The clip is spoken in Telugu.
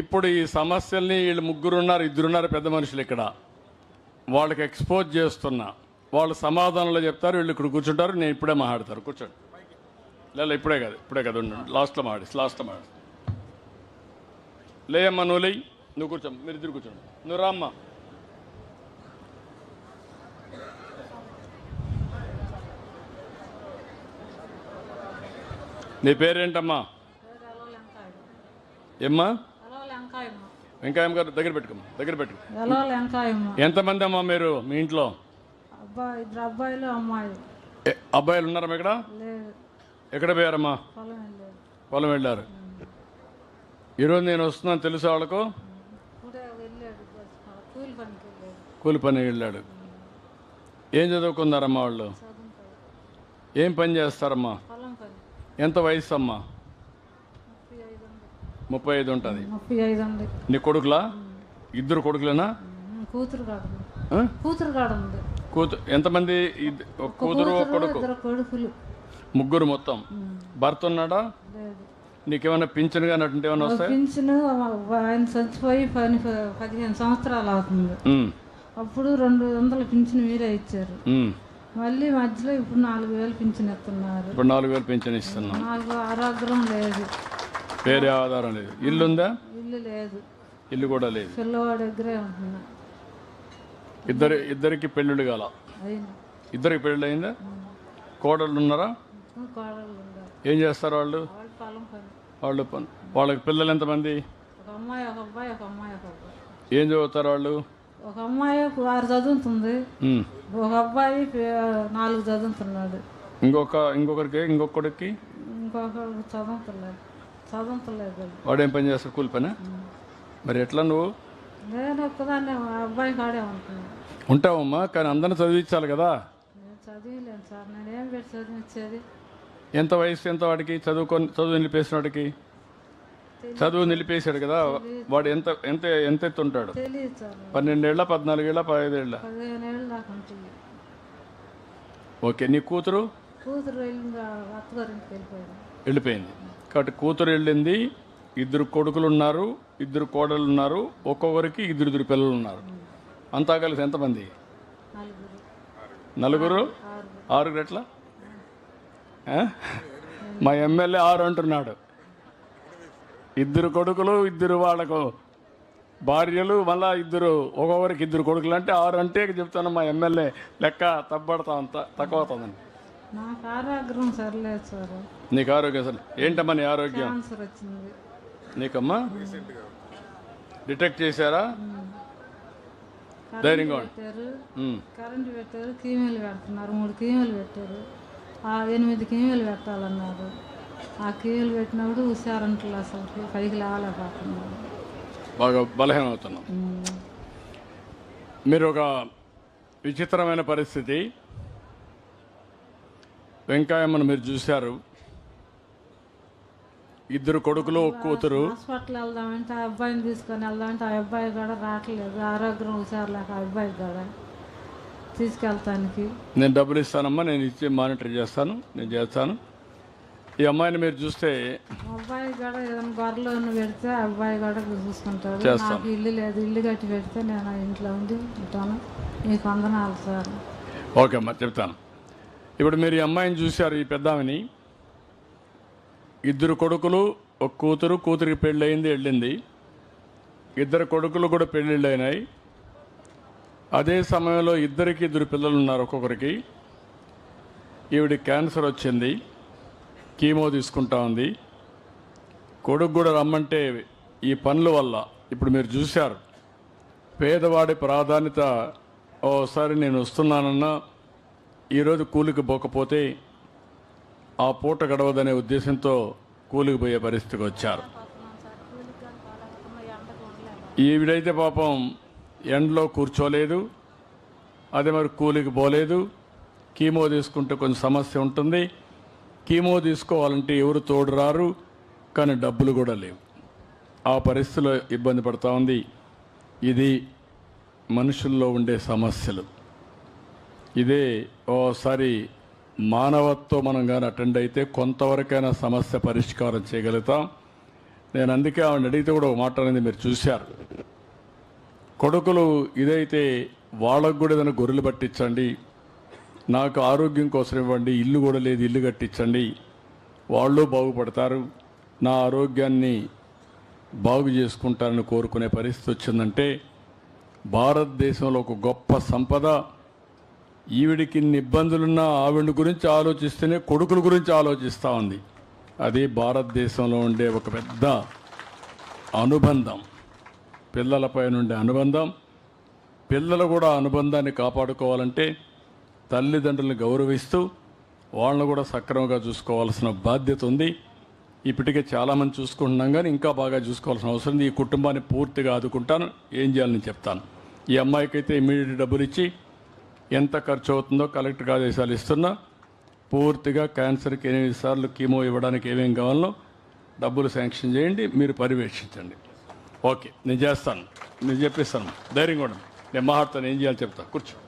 ఇప్పుడు ఈ సమస్యల్ని వీళ్ళు ముగ్గురు ఉన్నారు ఇద్దరున్నారు పెద్ద మనుషులు ఇక్కడ. వాళ్ళకి ఎక్స్పోజ్ చేస్తున్నా. వాళ్ళు సమాధానంలో చెప్తారు వీళ్ళు ఇక్కడ కూర్చుంటారు నేను ఇప్పుడే మాట్లాడతారు కూర్చోండి. లేదు ఇప్పుడే కాదు ఇప్పుడే కదా ఉండండి లాస్ట్లో మాట్లాడి లాస్ట్లో మాట్లాడు. లేయమ్మా నువ్వు లేయి నువ్వు కూర్చో మీరు ఇద్దరు కూర్చోండి. నువ్వు రామ్మా నీ పేరేంటమ్మా? ఏమ్మా? వెంకయ్య గారు దగ్గర పెట్టుకోమ్మా దగ్గర పెట్టుకో. ఎంతమంది అమ్మా మీరు మీ ఇంట్లో? అబ్బాయిలు అమ్మాయి ఏ- అబ్బాయిలు ఇక్కడ? ఎక్కడ పోయారమ్మా? పొలం వెళ్ళారు. ఈరోజు నేను వస్తున్నాను తెలుసా వాళ్ళకు? కూలి పని వెళ్ళాడు. ఏం చదువుకున్నారమ్మా వాళ్ళు? ఏం పని చేస్తారమ్మా? ఎంత వయసు అమ్మా? ముప్పై ఐదు ఉంటుంది. ముప్పై ఐదు ఉంది. నీ కొడుకులా? ఇద్దరు కొడుకులేనా? కూతురు కాడ? కూతురు కాడ ఉంది. కూతురు ఎంతమంది కూతురు కొడుకు? కొడుకులు. ముగ్గురు మొత్తం. భర్త ఉన్నాడా? నీకేమైనా పింఛన్ కానీ అటువంటి ఏమైనా వస్తాయి? పింఛను ఆయన చచ్చిపోయి పని పదిహేను సంవత్సరాలు అవుతుంది. అప్పుడు రెండు వందల పింఛను మీరే ఇచ్చారు. మళ్ళీ మధ్యలో ఇప్పుడు నాలుగు వేలు పింఛన్ ఇస్తున్నారు. ఇప్పుడు నాలుగు వేలు పింఛన్ ఇస్తున్నాం. నాకు ఆరోగ్యం లేదు. వేరే ఆధారం లేదు. ఇల్లు ఉందా ఇల్లు లేదు. ఇల్లు కూడా లేదు. పిల్లవాడి దగ్గరే ఉంటున్నా ఇద్దరు ఇద్దరికి పెళ్ళిళ్ళు కాల. అయినా. ఇద్దరికి పెళ్ళి అయిందా? కోడళ్ళు ఉన్నారా? ఏం చేస్తారు వాళ్ళు? వాళ్ళు పని. వాళ్ళకి పిల్లలు ఎంతమంది? ఏం చదువుతారు వాళ్ళు? ఒక అమ్మాయి ఆరు చదువుతుంది. ఒక అబ్బాయి నాలుగు చదువుతున్నాడు. ఇంకొక ఇంకొకరికి ఇంకొకడికి? చదువుతలేదు చదువుతలేదు వాడు ఏం పని చేస్తారు కూలి పని? మరి ఎట్లా నువ్వు? ఉంటావమ్మా కానీ అందరిని చదివించాలి కదా. ఎంత వయసు ఎంత వాడికి? చదువుకొని చదువు నిలిపేసిన వాడికి? చదువు నిలిపేశాడు కదా వాడు ఎంత ఎంత ఎంత ఎత్తు ఉంటాడు పన్నెండేళ్ళ పద్నాలుగేళ్ళ పదహైదేళ్ళ ఓకే నీ కూతురు? వెళ్ళిపోయింది. కాబట్టి కూతురు వెళ్ళింది ఇద్దరు కొడుకులు ఉన్నారు ఇద్దరు కోడలు ఉన్నారు ఒక్కొక్కరికి ఇద్దరు ఇద్దరు పిల్లలు ఉన్నారు అంతా కలిసి ఎంతమంది? నలుగురు. ఆరుగురు ఎట్లా? మా ఎమ్మెల్యే ఆరు అంటున్నాడు. ఇద్దరు కొడుకులు ఇద్దరు వాళ్ళకు భార్యలు మళ్ళా ఇద్దరు ఒక్కొక్కరికి ఇద్దరు కొడుకులు అంటే ఆరు అంటే చెప్తాను మా ఎమ్మెల్యే లెక్క తప్పబడతా అంత తక్కువ అవుతుందండి నాకు ఆరోగ్యం సరిలేదు సార్. నీకు ఆరోగ్యం అసలు ఏంటమ్మా నీ ఆరోగ్యం? క్యాన్సర్ వచ్చింది. నీకమ్మా? డిటెక్ట్ చేశారా? ధైర్యంగా ఉండు. పెట్టారు. ఉమ్. కరెంటు పెట్టారు కీమీలు పెడుతున్నారు. మూడు కీమీలు పెట్టారు. ఆ ఎనిమిది కీమీలు పెట్టాలన్నారు. ఆ కీమీలు పెట్టినప్పుడు హుషారంటలు అసలు పైకి లేవలేకపోతున్నారు బాగా బలహీనం అవుతున్నాం. మీరు ఒక విచిత్రమైన పరిస్థితి. వెంకాయమ్మను మీరు చూశారు. ఇద్దరు కొడుకులు ఒక కూతురు. హాస్పిటల్ వెళ్దామంటే ఆ అబ్బాయిని తీసుకొని వెళ్దామంటే ఆ అబ్బాయి కూడా రావట్లేదు. ఆరోగ్యం హుషారు లేక ఆ అబ్బాయి కూడా తీసుకెళ్తానికి. నేను డబ్బులు ఇస్తానమ్మా నేను ఇచ్చి మానిటర్ చేస్తాను నేను చేస్తాను. ఈ అమ్మాయిని మీరు చూస్తే ఆ అబ్బాయి కూడా ఏదైనా గొర్రెలు పెడితే ఆ అబ్బాయి కూడా చూసుకుంటాడు. చేస్తాం. నాకు ఇల్లు లేదు ఇల్లు కట్టి పెడితే నేను ఆ ఇంట్లో ఉండి ఉంటాను. మీకు వందనాలు సార్. ఓకే అమ్మా చెప్తాను. ఇప్పుడు మీరు ఈ అమ్మాయిని చూశారు ఈ పెద్దామని. ఇద్దరు కొడుకులు ఒక కూతురు కూతురికి పెళ్ళయింది వెళ్ళింది. ఇద్దరు కొడుకులు కూడా పెళ్ళిళ్ళు అయినాయి అదే సమయంలో ఇద్దరికి ఇద్దరు పిల్లలు ఉన్నారు ఒక్కొక్కరికి. ఈవిడ క్యాన్సర్ వచ్చింది కీమో తీసుకుంటా ఉంది. కొడుకు కూడా రమ్మంటే ఈ పనుల వల్ల ఇప్పుడు మీరు చూశారు. పేదవాడి ప్రాధాన్యత ఓసారి నేను వస్తున్నానన్నా ఈరోజు కూలికి పోకపోతే ఆ పూట గడవదనే ఉద్దేశంతో కూలికి పోయే పరిస్థితికి వచ్చారు. ఈవిడైతే పాపం ఎండలో కూర్చోలేదు. అదే మరి కూలికి పోలేదు. కీమో తీసుకుంటే కొంచెం సమస్య ఉంటుంది. కీమో తీసుకోవాలంటే ఎవరు తోడు రారు కానీ డబ్బులు కూడా లేవు. ఆ పరిస్థితిలో ఇబ్బంది పడుతూ ఉంది. ఇది మనుషుల్లో ఉండే సమస్యలు. ఇదే ఓసారి మానవత్వం మనం కానీ అటెండ్ అయితే కొంతవరకైనా సమస్య పరిష్కారం చేయగలుగుతాం. నేను అందుకే ఆవిడ అడిగితే కూడా ఒక మాట అనేది మీరు చూశారు. కొడుకులు ఇదైతే వాళ్ళకు కూడా ఏదైనా గొర్రెలు పట్టించండి నాకు ఆరోగ్యం కోసం ఇవ్వండి ఇల్లు కూడా లేదు ఇల్లు కట్టించండి వాళ్ళు బాగుపడతారు నా ఆరోగ్యాన్ని బాగు చేసుకుంటారని కోరుకునే పరిస్థితి వచ్చిందంటే భారతదేశంలో ఒక గొప్ప సంపద ఈవిడికి ఇన్ని ఇబ్బందులున్నా ఆవిడ గురించి ఆలోచిస్తేనే కొడుకుల గురించి ఆలోచిస్తూ ఉంది. అది భారతదేశంలో ఉండే ఒక పెద్ద అనుబంధం. పిల్లలపై ఉండే అనుబంధం. పిల్లలు కూడా అనుబంధాన్ని కాపాడుకోవాలంటే తల్లిదండ్రులను గౌరవిస్తూ వాళ్ళని కూడా సక్రమంగా చూసుకోవాల్సిన బాధ్యత ఉంది. ఇప్పటికే చాలామంది చూసుకుంటున్నాం కానీ ఇంకా బాగా చూసుకోవాల్సిన అవసరం ఉంది. ఈ కుటుంబాన్ని పూర్తిగా ఆదుకుంటాను. ఏం చేయాలని చెప్తాను. ఈ అమ్మాయికి అయితే ఇమీడియట్ డబ్బులు ఇచ్చి ఎంత ఖర్చు అవుతుందో కలెక్టర్ ఆదేశాలు ఇస్తున్నా పూర్తిగా క్యాన్సర్కి ఎనిమిది సార్లు కీమో ఇవ్వడానికి ఏమేం కావాలో డబ్బులు శాంక్షన్ చేయండి మీరు పర్యవేక్షించండి. ఓకే నేను చేస్తాను. నేను చెప్పిస్తాను. ధైర్యం కూడా నేను మాట్లాడతాను ఏం చేయాలో చెప్తాను కూర్చో.